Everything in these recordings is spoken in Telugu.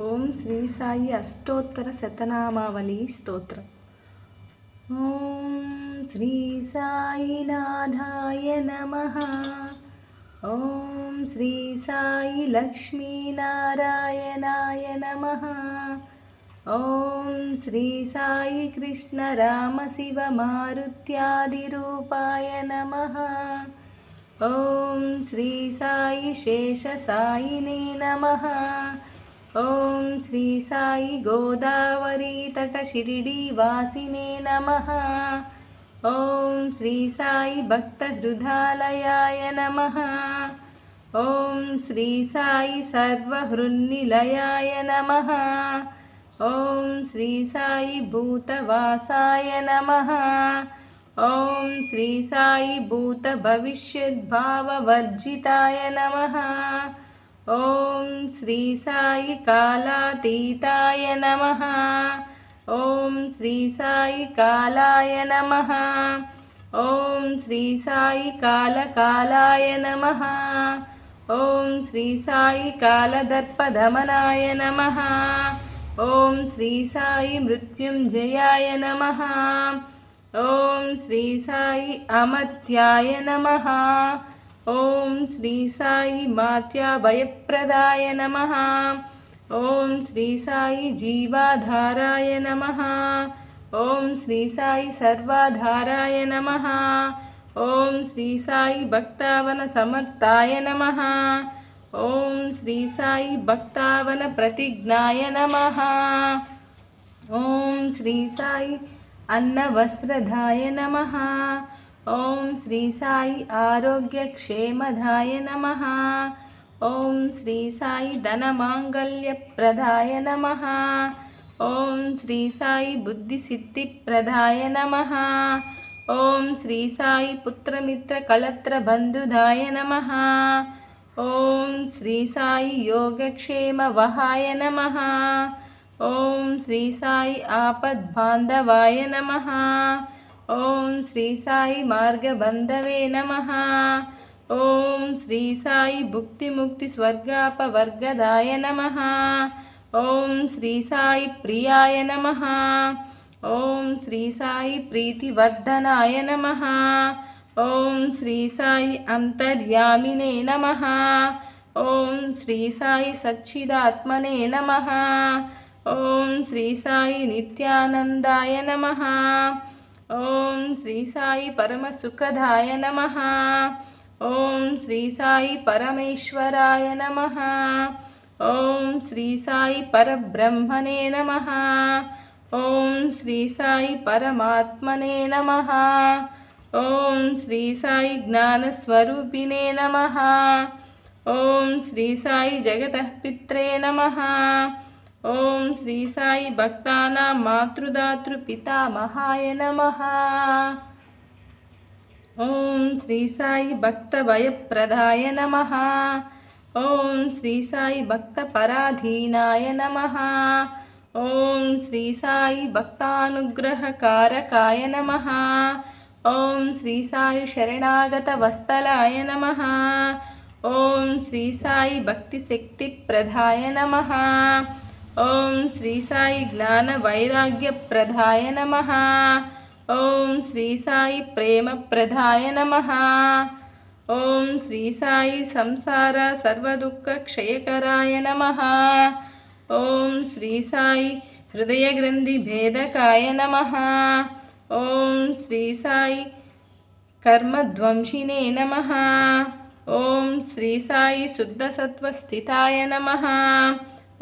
ఓం శ్రీ సాయి అష్టోత్తర శతనామావళి స్తోత్రం. ఓం శ్రీ సాయినాథాయ నమ. ఓం శ్రీ సాయి లక్ష్మీనారాయణాయ నమ. ఓం శ్రీ సాయి కృష్ణ రామ శివ మారుత్యాదిరూపాయ నమ. ఓం శ్రీ సాయి శేష సాయినే నమ. ఓం శ్రీ సాయి గోదావరి తట షిరిడి వాసినే నమ. ఓం శ్రీ సాయి భక్త హృదాలయాయ నమ. ఓం శ్రీ సాయి సర్వహృన్నిలయాయ నమ. ఓం శ్రీ సాయి భూతవాసాయ నమ. ఓం శ్రీ సాయి భూత భవిష్యద్భావవర్జితాయ నమ. ఓం శ్రీ సాయి కాలాతీతాయ నమ. ఓం శ్రీ సాయి కాలాయ నమ. ఓం శ్రీ సాయి కాలకాలాయ నమ. ఓం శ్రీ సాయి కాలదర్పధమనాయ నమ. ఓం శ్రీ సాయి మృత్యుంజయాయ నమ. ఓం శ్రీ సాయి అమర్త్యాయ నమ. ఓం శ్రీ సాయి మాత్యా భయప్రదాయ నమ. ఓం శ్రీ సాయి జీవాధారాయ నమ. ఓం శ్రీ సాయి సర్వాధారాయ నమ. ఓం శ్రీ సాయి భక్తావన సమర్థాయ నమ. ఓం శ్రీ సాయి భక్తావన ప్రతిజ్ఞాయ నమ. ఓం శ్రీ సాయి అన్నవస్త్రధాయ నమ. ఓం శ్రీ సాయి ఆరోగ్య క్షేమధాయ నమ. ఓం శ్రీ సాయి ధనమాంగల్యప్రదాయ నమ. ఓం శ్రీ సాయి బుద్ధి సిద్ధి బుద్ధిసిద్ధిప్రదాయ నమ. ఓం శ్రీ సాయి పుత్రమిత్ర కళత్ర బంధుదాయ నమ. ఓం శ్రీ సాయి యోగక్షేమ వహాయ నమ. ఓం శ్రీ సాయి ఆపద్బాంధవాయ నమ. ఓం శ్రీ సాయి మార్గబంధవే నమ. ఓం శ్రీ సాయి భుక్తి ముక్తి స్వర్గాపవర్గదాయ నమ. ఓం శ్రీ సాయి ప్రియాయ నమ. ఓం శ్రీ సాయి ప్రీతివర్ధనాయ నమ. ఓం శ్రీ సాయి అంతర్యామినే నమ. ఓం శ్రీ సాయి సచ్చిదాత్మనే నమ. ఓం శ్రీ సాయి నిత్యానందాయ నమ. ఓం శ్రీ సాయి పరమ సుఖదాయ నమ. ఓం శ్రీ సాయి పరమేశ్వరాయ నమ. ఓం శ్రీ సాయి పరబ్రహ్మణే నమ. ఓం శ్రీ సాయి పరమాత్మనే నమ. ఓం శ్రీ సాయి జ్ఞానస్వరూపిణే నమ. ఓం శ్రీ సాయి జగత పిత్రే నమ. ఓం శ్రీ సాయి భక్తానా మాతృదాతృ పితామహాయ నమ. ఓం శ్రీ సాయి భక్త భయప్రదాయ నమ. ఓం శ్రీ సాయి భక్త పరాధీనాయ నమ. ఓం శ్రీ సాయి భక్తానుగ్రహకారకాయ నమ. ఓం శ్రీ సాయి శరణాగత వస్తలాయ నమ. ఓం శ్రీ సాయి భక్తి శక్తి ప్రదాయ నమ. ఓం శ్రీ సాయి జ్ఞాన వైరాగ్య ప్రధాయ నమ. ఓం శ్రీ సాయి ప్రేమ ప్రధాయ నమ. ఓం శ్రీ సాయి సంసార సర్వదుఃఖ క్షయకరాయ నమ. ఓం శ్రీ సాయి హృదయ గ్రంథి భేదకాయ నమ. ఓం శ్రీ సాయి కర్మధ్వంసినే నమ. ఓం శ్రీ సాయి శుద్ధసత్వస్థితాయ నమ.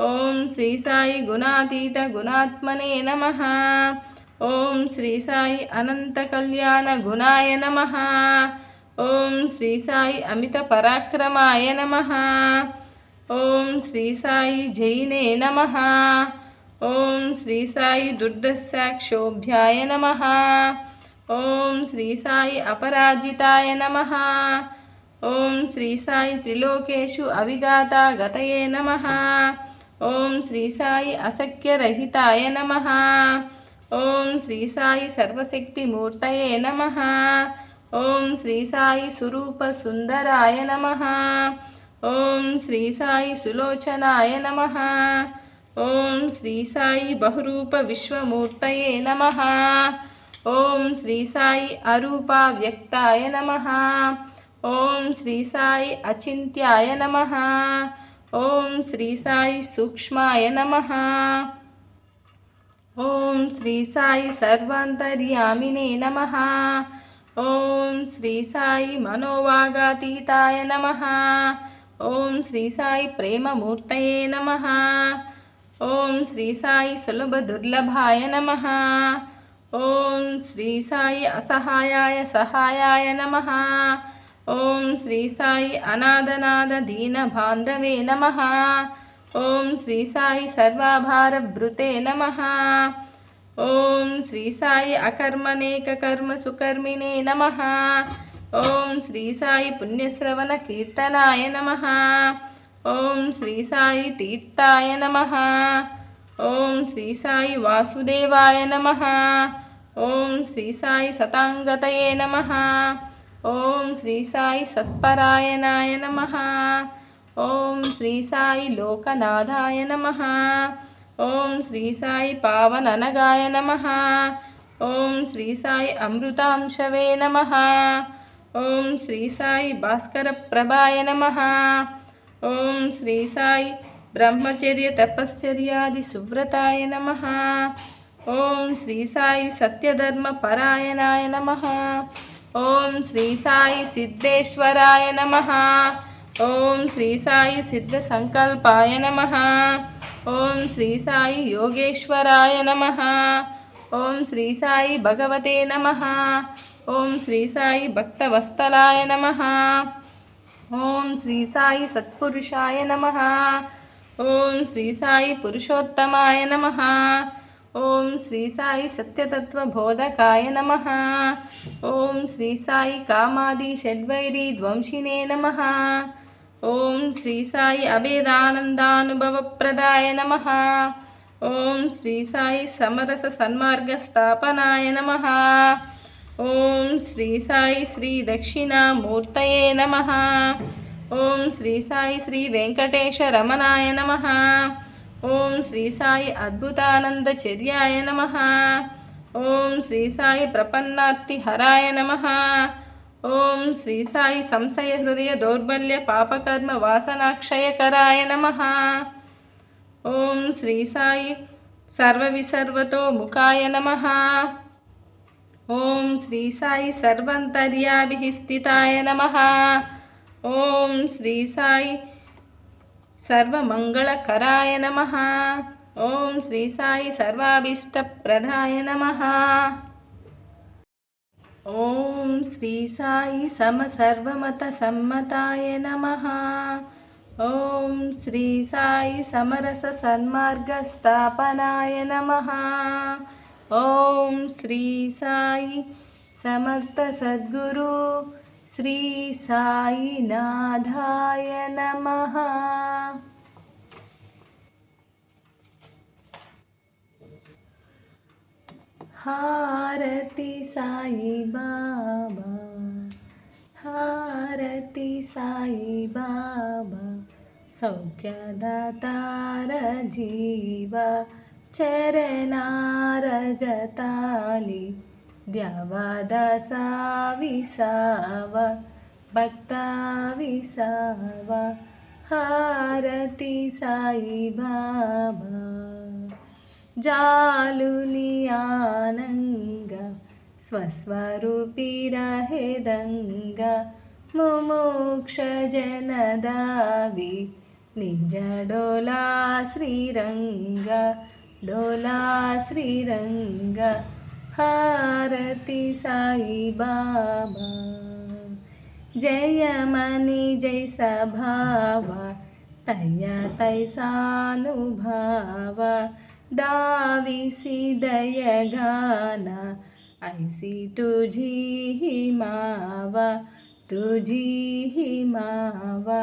ఓం శ్రీ సాయి గుణాతీత గుణాత్మనే నమ. ఓం శ్రీ సాయి అనంత కళ్యాణ గుణాయ నమ. ఓం శ్రీ సాయి అమిత పరాక్రమాయ నమ. ఓం శ్రీ సాయి జైనే నమ. ఓం శ్రీ సాయి దుర్దశాక్షోభ్యాయ నమ. ఓం శ్రీ సాయి అపరాజితాయ నమ. ఓం శ్రీ సాయి త్రిలోకేషు అవిగాత గతయే నమ. ఓం శ్రీ సాయి అసఖ్యరహితాయ నమ. ఓం శ్రీ సాయి సర్వశక్తి మూర్తయే నమ. ఓం శ్రీ సాయి స్వరూప సుందరాయ నమ. ఓం శ్రీ సాయి సులోచనాయ నమ. ఓం శ్రీ సాయి బహురూప విశ్వమూర్తయే నమ. ఓం శ్రీ సాయి అరూప వ్యక్తాయ నమ. ఓం శ్రీ సాయి అచింత్యాయ నమ. ఓం శ్రీ సాయి సూక్ష్మాయ నమ ఓం శ్రీ సాయి సర్వాంతర్యామినే నమ ఓం శ్రీ సాయి మనోవాగాతీతాయ నమ ఓం శ్రీ సాయి ప్రేమమూర్తయే నమ ఓం శ్రీ సాయి సులభ దుర్లభాయ నమ ఓం శ్రీ సాయి అసహాయాయ సహాయాయ నమ ఓం శ్రీ సాయి అనాథనాథ దీన బాంధవే నమ. ఓం శ్రీ సాయి సర్వాభార భృతే నమ. ఓం శ్రీ సాయి అకర్మనేక కర్మ సుకర్మిణే నమ. ఓం శ్రీ సాయి పుణ్యశ్రవణ కీర్తనాయ నమ. ఓం శ్రీ సాయి తీర్థాయ నమ. ఓం శ్రీ సాయి వాసుదేవాయ నమ. ఓం శ్రీ సాయి సతాంగతయే నమ. ఓం శ్రీ సాయి సత్పరాయణాయ నమ. ఓం శ్రీ సాయి లోకనాథాయ నమ. ఓం శ్రీ సాయి పావననగాయ నమ. ఓం శ్రీ సాయి అమృతాంశవే నమ. ఓం శ్రీ సాయి భాస్కర ప్రభాయ నమ. ఓం శ్రీ సాయి బ్రహ్మచర్య తపశ్చర్యాది సువ్రతాయ నమ. ఓం శ్రీ సాయి సత్యధర్మ పరాయణాయ నమ. ఓం శ్రీ సాయి సిద్ధేశ్వరాయ నమ. ఓం శ్రీ సాయి సిద్ధ సంకల్పాయ నమ. ఓం శ్రీ సాయి యోగేశ్వరాయ నమ. ఓం శ్రీ సాయి భగవతే నమ. ఓం శ్రీ సాయి భక్తవస్తలాయ నమ. ఓం శ్రీ సాయి సత్పురుషాయ నమ. ఓం శ్రీ సాయి పురుషోత్తమాయ నమ. ఓం శ్రీ సాయి సత్యతత్వ బోధకాయ నమ. ఓం శ్రీ సాయి కామాది షడ్వైరి ధ్వంసినే నమ. ఓం శ్రీ సాయి అభేదానందానుభవ ప్రదాయ నమ. ఓం శ్రీ సాయి సమరస సన్మార్గ స్థాపనాయ నమ. ఓం శ్రీ సాయి శ్రీ దక్షిణామూర్తయే నమ. ఓం శ్రీ సాయి శ్రీ వెంకటేశ రమణాయ నమ. ఓం శ్రీ సాయి అద్భుతానంద చర్యాయ నమ. ఓం శ్రీ సాయి ప్రపన్నార్తి హరాయ నమ. ఓం శ్రీ సాయి సంశయ హృదయ దౌర్బల్య పాపకర్మ వాసనాక్షయకరాయ నమ. ఓం శ్రీ సాయి సర్వవిసర్వతో ముఖాయ నమ. ఓం శ్రీ సాయి సర్వంతర్యాభి స్థితాయ నమ. ఓం శ్రీ సాయి సర్వమంగళకరాయ నమ. ఓం శ్రీ సాయి సర్వాభీష్టప్రదాయ నమ. ఓం శ్రీ సాయి సమసర్వమత సమ్మతాయ నమ. ఓం శ్రీ సాయి సమరస సన్మార్గస్థాపనాయ నమ. ఓం శ్రీ సాయి సమర్థ సద్గురు श्री नमः। हारति सायिबाबा हारति सायिबाबा संख्यदतार जीवा चरणारजताली द्यवदसा विसाव भक्ता विसाव हारति सायि भवा जालुनियानङ्ग मुमोक्षजनदावि निजडोला श्रीरङ्ग डोला श्रीरङ्ग। హారతి సాయి బాబా జయమణి జై సభావ తయ తైసానుభావ दाविसी दयगाना ऐसी तुझी ही मावा तुझी ही मावा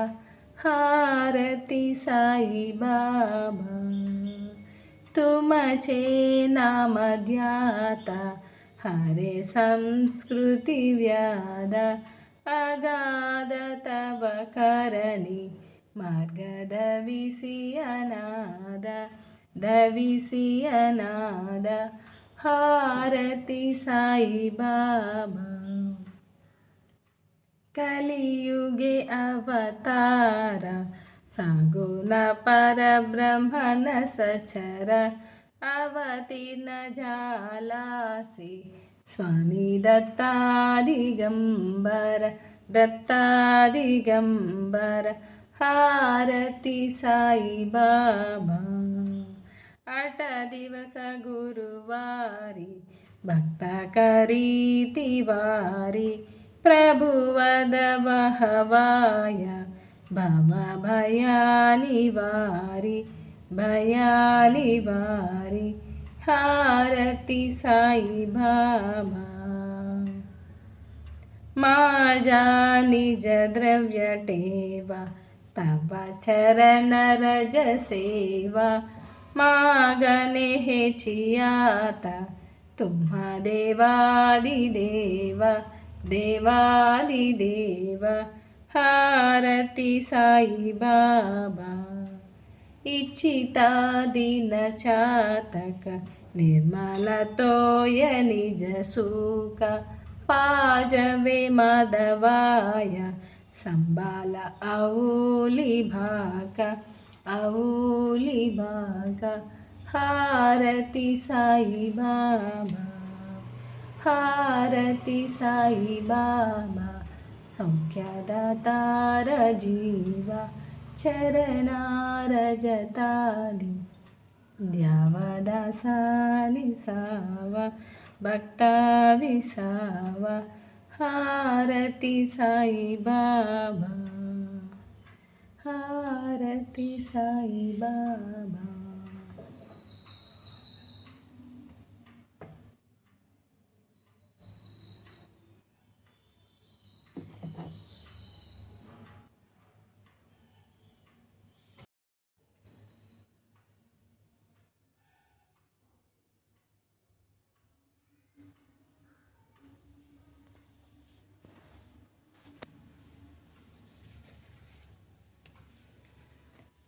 हारती साई बाबा तुमचेना मध्याता हरे संस्कृति व्याद अगाध तव करणी मार्गद विसियनाद दविसियनाद हारति साई बाबा कलियुगे अवतारा स परब्रह्मण सचर अवतीर्ण जालासि स्वामी दत्तादिगम्बर दत्तादिगम्बर हारति साई बाबा। अट दिवस गुरुवारि भक्तकरीति वारि प्रभुवद महवाय భవ భయాని వారి భయాని వారి హారతి సాయి బాబా మాజా నిజ ద్రవ్యటేవ తవ చరణ రజ సేవ మాగనే చియాత తుమ్హా దేవాదిదేవ దేవాదిదేవ హారతి సాయి బాబా ఇచ్చితాదిన చాతక నిర్మలతోయ నిజ సూక పాజవే మదవాయ సంబాల అవులి భాక అవులి భాక హారతి సాయి బాబా హారతి సాయి संख्या दार जीवा चरजतालि द्यावादा सा नि वा भक्ता वि सा वा हारती साईबा हारति साबाबा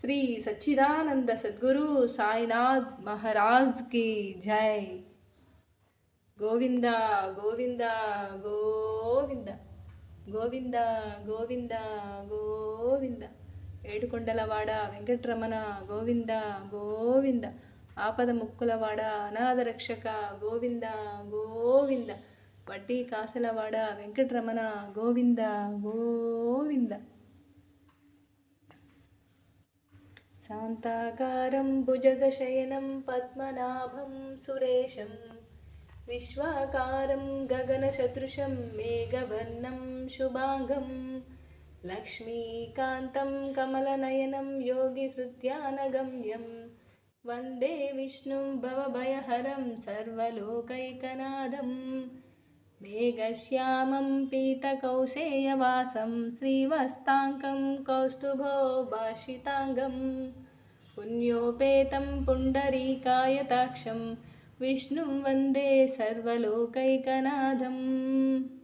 శ్రీ సచ్చిదానంద సద్గురు సాయినాథ్ మహారాజ్కి జై. గోవింద గోవింద గోవింద గోవింద గోవింద గోవింద. ఏడుకొండలవాడ వెంకటరమణ గోవింద గోవింద. ఆపద ముక్కులవాడ అనాథ రక్షక గోవింద గోవింద. వడ్డీ కాసలవాడ వెంకటరమణ గోవింద గోవింద. शान्ताकारं भुजगशयनं पद्मनाभं सुरेशं विश्वाकारं गगनसदृशं मेघवर्णं शुभाङ्गं लक्ष्मीकान्तं कमलनयनं योगिहृद्यानगम्यं वन्दे विष्णुं भवभयहरं सर्वलोकैकनादम्। मेघश्यामं पीतकौशेयवासं श्रीवस्ताङ्कं कौस्तुभो भाषिताङ्गं पुण्योपेतं पुण्डरीकायताक्षं विष्णुं वन्दे सर्वलोकैकनाथम्।